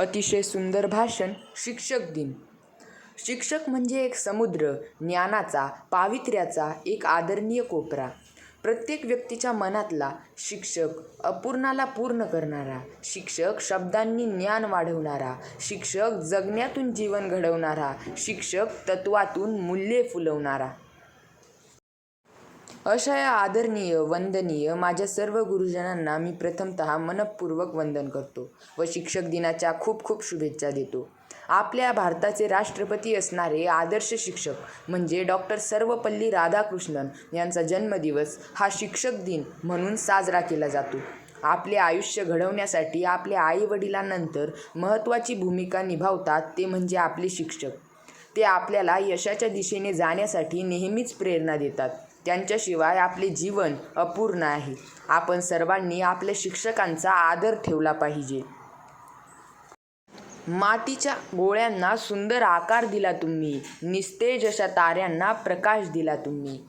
अतिशय सुंदर भाषण शिक्षक दिन. शिक्षक म्हणजे एक समुद्र ज्ञानाचा पावित्र्याचा एक आदरणीय कोपरा. प्रत्येक व्यक्तीच्या मनातला शिक्षक अपूर्णाला पूर्ण करणारा शिक्षक शब्दांनी ज्ञान वाढवणारा शिक्षक जगण्यातून जीवन घडवणारा शिक्षक तत्वातून मूल्ये फुलवणारा. अशा या आदरणीय वंदनीय माझ्या सर्व गुरुजनांना मी प्रथमतः मनपूर्वक वंदन करतो व शिक्षक दिनाच्या खूप खूप शुभेच्छा देतो. आपल्या भारताचे राष्ट्रपती असणारे आदर्श शिक्षक म्हणजे डॉक्टर सर्वपल्ली राधाकृष्णन यांचा जन्मदिवस हा शिक्षक दिन म्हणून साजरा केला जातो. आपले आयुष्य घडवण्यासाठी आपल्या आईवडिलांनंतर महत्त्वाची भूमिका निभावतात ते म्हणजे आपले शिक्षक. ते आपल्याला यशाच्या दिशेने जाण्यासाठी नेहमीच प्रेरणा देतात. त्यांच्याशिवाय आपले जीवन अपूर्ण आहे. आपण सर्वांनी आपल्या शिक्षकांचा आदर ठेवला पाहिजे. मातीच्या गोळ्यांना सुंदर आकार दिला तुम्ही. निस्तेज अशा ताऱ्यांना प्रकाश दिला तुम्ही.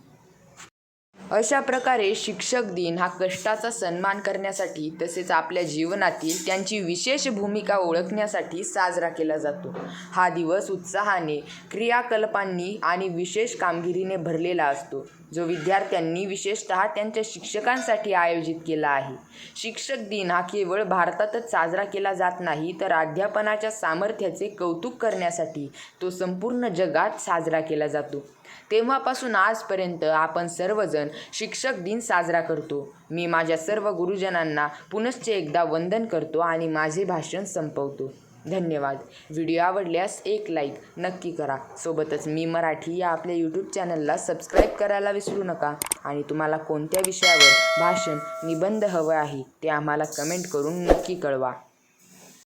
अशा प्रकारे शिक्षक दिन हा कष्टाचा सन्मान करण्यासाठी तसेच आपल्या जीवनातील त्यांची विशेष भूमिका ओळखण्यासाठी साजरा केला जातो. हा दिवस उत्साहाने क्रियाकल्पांनी आणि विशेष कामगिरीने भरलेला असतो. जो विद्यार्थ्यांनी विशेषतः त्यांच्या शिक्षकांसाठी आयोजित केला आहे. शिक्षक दिन हा केवळ भारतातच साजरा केला जात नाही तर अध्यापनाच्या सामर्थ्याचे कौतुक करण्यासाठी तो संपूर्ण जगात साजरा केला जातो. तेव्हापासून आजपर्यंत आपण सर्वजण शिक्षक दिन साजरा करतो. मी माझ्या सर्व गुरुजनांना पुनश्च एकदा वंदन करतो आणि माझे भाषण संपवतो. धन्यवाद. व्हिडिओ आवडल्यास एक लाईक नक्की करा. सोबतच मी मराठी या आपल्या यूट्यूब चॅनलला सबस्क्राईब करायला विसरू नका. आणि तुम्हाला कोणत्या विषयावर भाषण निबंध हवं आहे ते आम्हाला कमेंट करून नक्की कळवा.